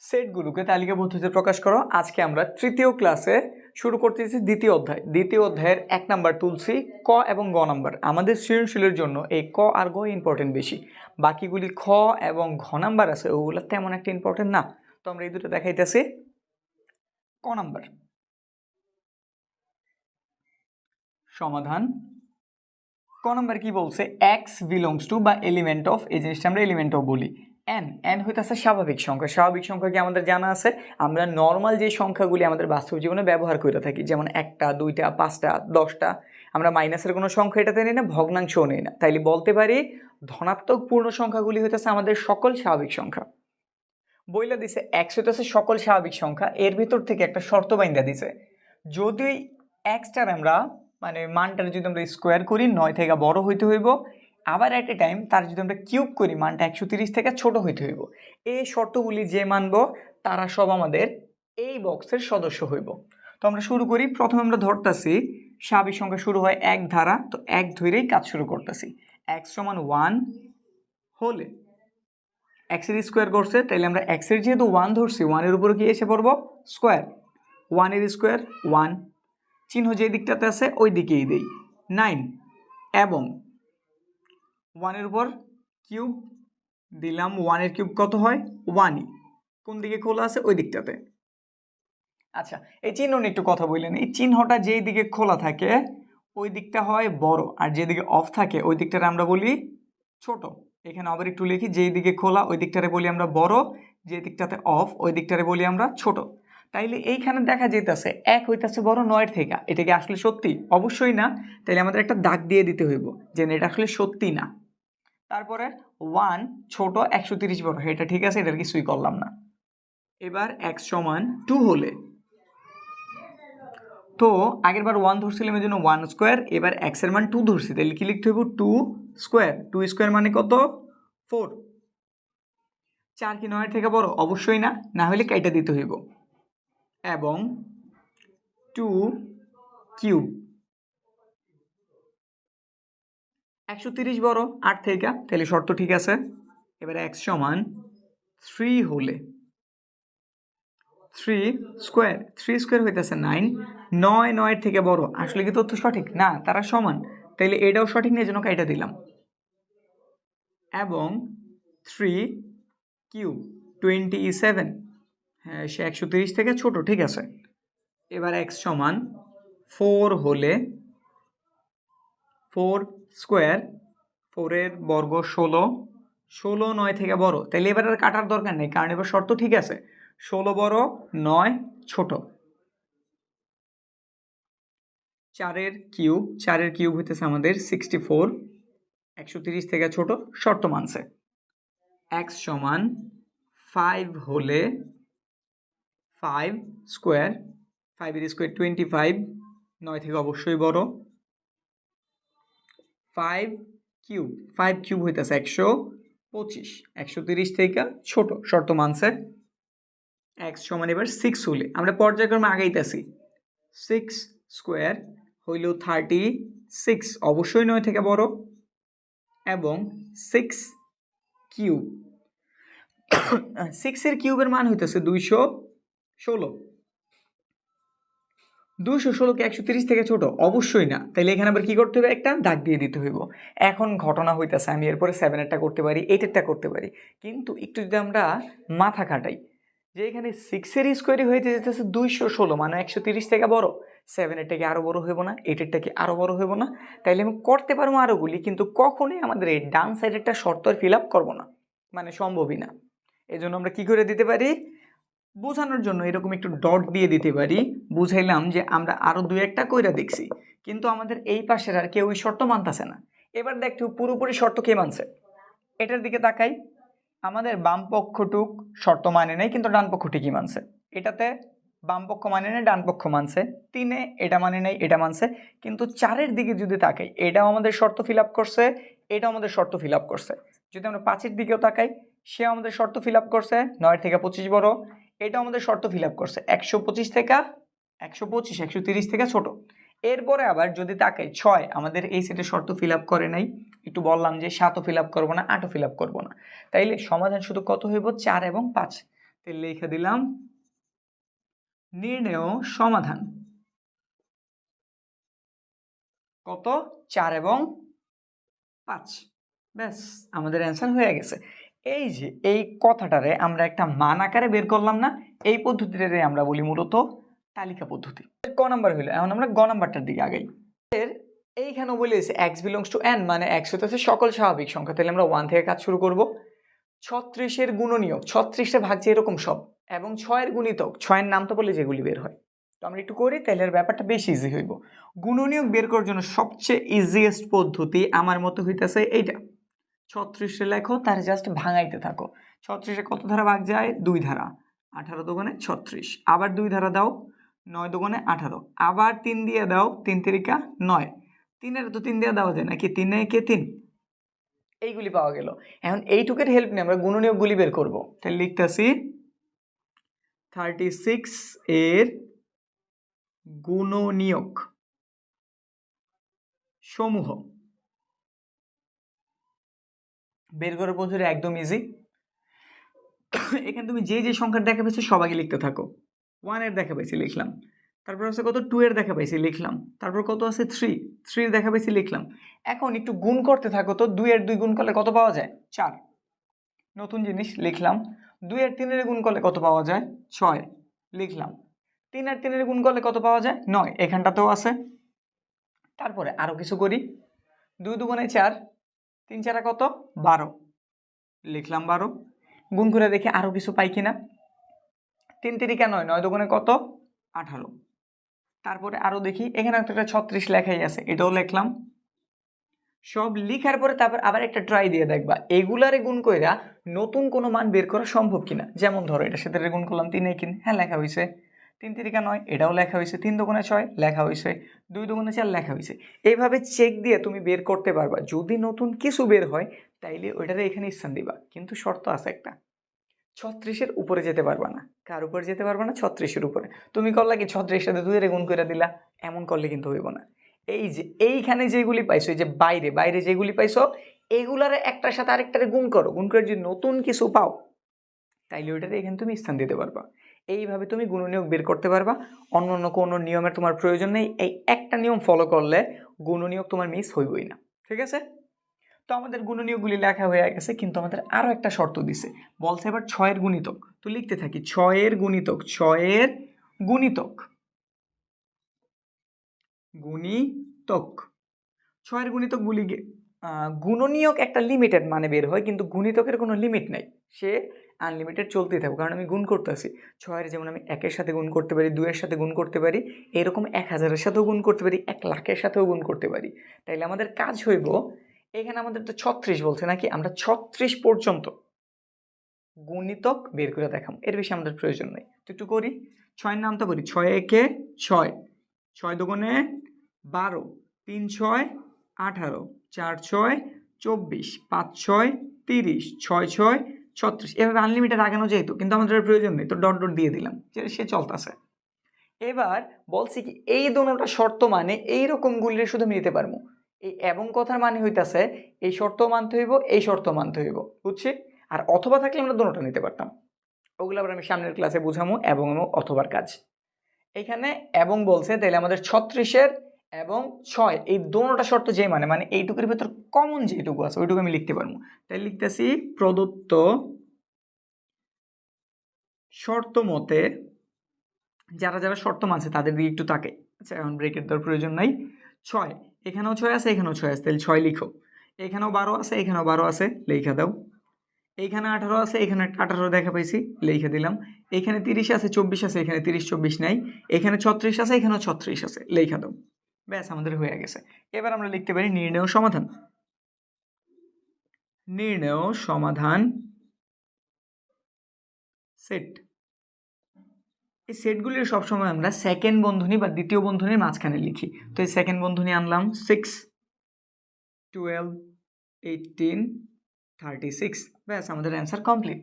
সেটগুলোকে তালিকা পদ্ধতিতে প্রকাশ করো। আজকে আমরা তৃতীয় ক্লাসে শুরু করতেছি দ্বিতীয় অধ্যায়। দ্বিতীয় অধ্যায়ের এক নাম্বার তুলছি ক এবং গ নাম্বার। আমাদের সৃজনশীলের জন্য এই ক আর গ ইম্পর্টেন্ট বেশি। বাকিগুলি খ এবং ঘ নাম্বার আছে, ওগুলো তেমন একটা ইম্পর্টেন্ট না। তো আমরা এই দুটো দেখাইতেছি। ক নাম্বার। সমাধান। ক নাম্বার কি বলছে? এক্স বিলংস টু বা এলিমেন্ট অফ এই জিনিসটা আমরা এলিমেন্ট অফ বলি। এন এন হইতেছে স্বাভাবিক সংখ্যা। স্বাভাবিক সংখ্যা কি আমাদের জানা আছে? আমরা নর্মাল যে সংখ্যাগুলি আমাদের বাস্তব জীবনে ব্যবহার করে থাকি, যেমন একটা, দুইটা, পাঁচটা, দশটা, আমরা মাইনাসের কোনো সংখ্যা এটাতে নেই না, ভগ্নাংশও নেই না। তাইলে বলতে পারি ধনাত্মক পূর্ণ সংখ্যাগুলি হইতেছে আমাদের সকল স্বাভাবিক সংখ্যা। বইলা দিছে এক্স হইতেছে সকল স্বাভাবিক সংখ্যা, এর ভিতর থেকে একটা শর্ত বাইন্দা দিছে। যদি এক্সটার আমরা মানে মানটার যদি আমরা স্কোয়ার করি, নয় থেকে বড় হইতে হইব আবার অ্যাট এ টাইম তার যদি আমরা কিউব করি, মানটা একশো তিরিশ থেকে ছোট হইতে হইব। এই শর্তগুলি যে মানব, তারা সব আমাদের এই বক্সের সদস্য হইব। তো আমরা শুরু করি, প্রথমে আমরা ধরতেছি স্বাভাবিক সংখ্যা শুরু হয় এক ধারা, তো এক ধরেই কাজ শুরু করতেছি। এক্স সমান ওয়ান হলে এক্সের স্কোয়ার করছে তাইলে আমরা এক্সের যেহেতু ওয়ান ধরছি ওয়ানের উপরে কি এসে পড়ব? স্কোয়ার ওয়ানের স্কোয়ার ওয়ান চিহ্ন যে দিকটাতে আছে, ওই দিকেই দেই। নাইন এবং ওয়ানের উপর কিউব, দিলাম ওয়ানের কিউব কত হয়? ওয়ানই। কোন দিকে খোলা আছে? ওই দিকটাতে। আচ্ছা এই চিহ্ন নিয়ে একটু কথা বললেন এই চিহ্নটা যেই দিকে খোলা থাকে, ওই দিকটা হয় বড়। আর যেদিকে অফ থাকে, ওই দিকটারে আমরা বলি ছোট। এখানে আবার একটু লিখি, যেই দিকে খোলা, ওই দিকটারে বলি আমরা বড়। যে দিকটাতে অফ ওই দিকটারে বলি আমরা ছোট। তাইলে এইখানে দেখা যেতেছে এক হইতাছে বড়, নয়ের থেকে এটা কি আসলে সত্যি? অবশ্যই না। তাইলে আমাদের একটা দাগ দিয়ে দিতে হইব, যে এটা আসলে সত্যি না। তারপরে ওয়ান ছোট একশো তিরিশ বড়। এটা ঠিক আছে এটার কিছুই করলাম না। এবার এক্স সমান টু হলে। তো আগের বার ওয়ান ধরছিলাম এই জন্য ওয়ান স্কোয়ার এবার এক্সের মান টু ধরছি। তাহলে কি লিখতে হইব? টু স্কোয়ার টু স্কোয়ার মানে কত? ফোর চার কি নয়ের থেকে বড়? অবশ্যই না। না হলে কেটে দিতে হইব। এবং টু কিউব একশো তিরিশ বড়, আট থেকে। তাহলে শর্ত ঠিক আছে। এবার এক্স সমান থ্রি হলে থ্রি স্কোয়ার থ্রি স্কোয়ার হইতেছে নাইন নয়, নয়ের থেকে বড়। আসলে কি তথ্য সঠিক? না, তারা সমান। তাইলে এটাও সঠিক নেই জন্য এটা দিলাম। এবং থ্রি কিউ টোয়েন্টি সেভেন হ্যাঁ সে একশো তিরিশ থেকে ছোট, ঠিক আছে। এবার এক্স সমান ফোর হলে ফোর স্কোয়ার ফোরের বর্গ ষোলো ষোলো নয় থেকে বড়। তাহলে এবার আর কাটার দরকার নেই, কারণ এবার শর্ত ঠিক আছে। ষোলো বড়, নয় ছোট। চারের কিউব চারের কিউব হইতেছে আমাদের সিক্সটি ফোর একশো তিরিশ থেকে ছোট শর্ত মানছে। এক্স সমান ফাইভ হলে ফাইভ স্কোয়ার ফাইভের স্কোয়ার টোয়েন্টি ফাইভ নয় থেকে অবশ্যই বড়। ফাইভ কিউব ফাইভ কিউব হইতেছে একশো পঁচিশ। একশো তিরিশ থেকে ছোট, শর্ত মানছে। এক্স সমান এবার সিক্স হলে। আমরা পর্যায়ক্রমে আগাইতেছি। সিক্স স্কোয়ার হইল থার্টি সিক্স অবশ্যই নয় থেকে বড়। এবং সিক্স কিউব সিক্সের কিউবের মান হইতেছে দুইশো ষোলো। দুইশো ষোলোকে একশো তিরিশ থেকে ছোট? অবশ্যই না। তাইলে এখানে আবার কি করতে হবে? একটা দাগ দিয়ে দিতে হইব। এখন ঘটনা হইতেছে, আমি এরপরে সেভেনেরটা করতে পারি এইটেরটা করতে পারি। কিন্তু একটু যদি আমরা মাথা খাটাই, যে এখানে সিক্সের স্কোয়ারই হইতে যেতেছে দুইশো ষোলো মানে একশো তিরিশ থেকে বড়। সেভেনেরটা কি আরও বড় হইব না? এইটেরটা কি আরও বড় হইব না? তাইলে আমি করতে পারব আরোগুলি কিন্তু কখনোই আমাদের এই ডান সাইডেরটা শর্ত ফিল আপ করব না। মানে সম্ভবই না। এই জন্য আমরা কি করে দিতে পারি? বোঝানোর জন্য এরকম একটু ডট দিয়ে দিতে পারি। বুঝাইলাম যে আমরা আরও দু একটা কইরা দেখছি। কিন্তু আমাদের এই পাশের আর কেউ ওই শর্ত মানতেছে না। এবার দেখতে পুরোপুরি শর্ত কে মানছে? এটার দিকে তাকাই। আমাদের বাম পক্ষটুক শর্ত মানে নেই, কিন্তু ডান পক্ষ ঠিকই মানছে? এটাতে বাম পক্ষ মানে নেই, ডান পক্ষ মানছে। তিনে এটা মানে নেই, এটা মানছে। কিন্তু চারের দিকে যদি তাকাই, এটাও আমাদের শর্ত ফিল আপ করছে, এটাও আমাদের শর্ত ফিল আপ করছে। যদি আমরা পাঁচের দিকেও তাকাই সে আমাদের শর্ত ফিল আপ করছে, নয় থেকে পঁচিশ বড়। এটা আমাদের শর্ত ফিল আপ করছে। একশো পঁচিশ থেকে একশো পঁচিশ, একশো তিরিশ থেকে ছোট। এরপরে আবার যদি তাকাই ছয়, আমাদের এই সেটের শর্ত ফিল আপ করে নাই। একটু বললাম যে সাতও ফিল আপ করব না, আটও ফিল আপ করব না। তাইলে সমাধান শুধু কত হইব? চার এবং পাঁচ। তাহলে লিখে দিলাম, নির্ণেয় সমাধান। কত? চার এবং পাঁচ। ব্যাস, আমাদের অ্যান্সার হয়ে গেছে। এই যে, এই কথাটারে আমরা একটা মান আকারে বের করলাম না, এই পদ্ধতিটারে আমরা বলি মূলত তালিকা পদ্ধতি। ক নাম্বার হইল, এখন আমরা গ নাম্বারটার দিকে আগাই। এর এইখানে বলেছে এক্স বিলংস টু এন মানে এক্স হতেছে সকল স্বাভাবিক সংখ্যা। তাহলে আমরা ওয়ান থেকে কাজ শুরু করব। ছত্রিশের গুণনীয়ক ছত্রিশে ভাগ যে এরকম সব, এবং ছয়ের গুণিতক, ছয়ের নাম তো বলে যেগুলি বের হয়। তো আমরা একটু করি, তাহলে ব্যাপারটা বেশি ইজি হইব। গুণনীয়ক বের করার জন্য সবচেয়ে ইজিয়েস্ট পদ্ধতি আমার মতো হইতেছে এইটা। ছত্রিশে লেখো তার জাস্ট ভাঙাইতে থাকো। ছত্রিশে কত ধারা ভাগ যায়? দুই ধারা। আঠারো দোকানে ছত্রিশ। আবার দুই ধারা দাও, নয় দোকানে আঠারো। আবার তিন দিয়ে দাও, তিন তিরিকা নয়। তিনের তো তিন দিয়ে দেওয়া যায় নাকি? তিনে কে তিন? এইগুলি পাওয়া গেল। এখন এইটুকের হেল্প নিয়ে আমরা গুণনীয়কগুলি বের করব। তাহলে লিখতেছি থার্টি সিক্স এর গুণনীয়ক সমূহ। বের করে পদ্ধতি একদম ইজি এখানে তুমি যে যে সংখ্যার দেখা পেয়েছ সবাইকে লিখতে থাকো। ওয়ানের দেখা পাইছি, লিখলাম। তারপর আছে কত? টু এর দেখা পাইছি, লিখলাম। তারপর কত আছে? থ্রি থ্রির দেখা পাইছি, লিখলাম। এখন একটু গুণ করতে থাকো তো, দুই এর দুই গুণ করলে কত পাওয়া যায়? চার। নতুন জিনিস, লিখলাম। দুই আর তিনের গুণ করলে কত পাওয়া যায়? ছয়। লিখলাম। তিন আর তিনের গুণ করলে কত পাওয়া যায়? নয়। এখানটাতেও আছে। তারপরে আরও কিছু করি। দুই দুগুণে চার। তিন চারা কত? বারো। লিখলাম বারো। গুণ করে দেখি আরও কিছু পাই কিনা। তিন তিরিকা নয় নয় দুগুণে কত? আঠারো। তারপরে আরও দেখি এখানে একটা ছত্রিশ লেখাই আছে এটাও লিখলাম। সব লিখার পরে তারপর আবার একটা ট্রাই দিয়ে দেখবা এগুলারে গুণ কইরা নতুন কোনো মান বের করা সম্ভব কিনা? যেমন ধরো এটার সাথে গুণ করলাম তিন কিন হ্যাঁ লেখা হয়েছে তিন তিরিকা নয়, এটাও লেখা হয়েছে তিন দুগুণে ছয়, লেখা হয়েছে দুই দুগুণে চার, লেখা হয়েছে। এইভাবে চেক দিয়ে তুমি বের করতে পারবা। যদি নতুন কিছু বের হয়, তাইলে ওইটারে এখানে স্থান দিবা। কিন্তু শর্ত আছে একটা। ছত্রিশের উপরে যেতে পারবা না। কার উপরে যেতে পারবা না? ছত্রিশের উপরে। তুমি করলা কি ছত্রিশ সাথে দুই গুণ করে দিলা? এমন করলে কিন্তু হইব না। এই যে, এইখানে যেগুলি পাইছো, এই যে বাইরে বাইরে যেগুলি পাইছো, এগুলারে একটার সাথে আরেকটারে গুণ করো। গুণ করে যদি নতুন কিছু পাও, তাইলে ওইটাতে এখানে তুমি স্থান দিতে পারবা। এইভাবে তুমি গুণনীয়ক বের করতে পারবা। অন্য অন্য কোনো নিয়মের তোমার প্রয়োজন নেই। এই একটা নিয়ম ফলো করলে গুণনীয়ক তোমার মিস হইবই না। ঠিক আছে? তো আমাদের গুণনীয়কগুলি লেখা হয়ে গেছে, কিন্তু আমাদের আরও একটা শর্ত দিছে। বলছে এবার ছয়ের গুণিতক। তো লিখতে থাকি, ছয়ের গুণিতক ছয়ের গুণিতক। গুণিতক। ছয়ের গুণিতক গুলি গুণনীয়ক একটা লিমিটেড মানে বের হয়, কিন্তু গুণিতকের কোনো লিমিট নাই। সে আনলিমিটেড চলতেই থাকব কারণ আমি গুণ করতেছি। ছয়ের যেমন আমি একের সাথে গুণ করতে পারি দুয়ের সাথে গুণ করতে পারি, এরকম এক হাজারের সাথেও গুণ করতে পারি, এক লাখের সাথেও গুণ করতে পারি। তাইলে আমাদের কাজ হইব, এখানে আমাদের তো ছত্রিশ বলছে নাকি? আমরা ছত্রিশ পর্যন্ত গুণিতক বের করে দেখাম এর বেশি আমাদের প্রয়োজন নেই। তো একটু করি। ছয়ের নামটা বলি। ছয় একে ছয়। ছয় দোকানে বারো। তিন ছয় আঠারো। চার ছয় চব্বিশ। পাঁচ ছয় তিরিশ। ছয় ছয় ছত্রিশ। এভাবে আনলিমিটেড আগানো যেহেতু, কিন্তু আমাদের প্রয়োজন নেই, তো ডট ডট দিয়ে দিলাম সে চলতেছে। এবার বলছি কি, এই দোনোটা শর্ত মানে এইরকমগুলি শুধু আমি নিতে পারব। এই এবং কথার মানে হইতাছে, এই শর্ত মানতে হইব, এই শর্ত মানতে হইব, বুঝছি? আর অথবা থাকলে আমরা দুটোটা নিতে পারতাম। ওগুলো আবার আমি সামনের ক্লাসে বুঝামো, এবং অথবার কাজ। এখানে এবং বলছে তাহলে আমাদের ছত্রিশের এবং ছয়, এই দোনোটা শর্ত যে মানে মানে এইটুকুর ভেতর কমন যেটুকু আছে, ওইটুকু আমি লিখতে পারব। তাই লিখতেছি প্রদত্ত শর্ত মতে যারা যারা শর্ত মানছে তাদের দিকে একটু তাকে আচ্ছা এখন ব্রেকের দেওয়ার প্রয়োজন নাই। ছয়, এখানেও ছয় আছে, এখানেও ছয় আছে, তাহলে ছয় লিখো। এখানেও বারো আছে, এখানেও বারো আছে, লেখা দাও। এইখানে আঠারো আছে, এখানে আঠারো দেখা পাইছি, লিখে দিলাম। এখানে তিরিশ আছে, চব্বিশ আছে, এখানে তিরিশ, চব্বিশ নাই। এখানে ছত্রিশ আছে, এখানেও ছত্রিশ আছে, লেখা দাও। ব্যাস, আমাদের হয়ে গেছে। এবার আমরা লিখতে পারি নির্ণয় সমাধান। নির্ণয় সমাধান সেট এই সেটগুলির সবসময় আমরা সেকেন্ড বন্ধনী বা দ্বিতীয় বন্ধনীর মাঝখানে লিখি। তো এই সেকেন্ড বন্ধনী আনলাম six twelve eighteen thirty six ব্যাস, আমাদের অ্যান্সার কমপ্লিট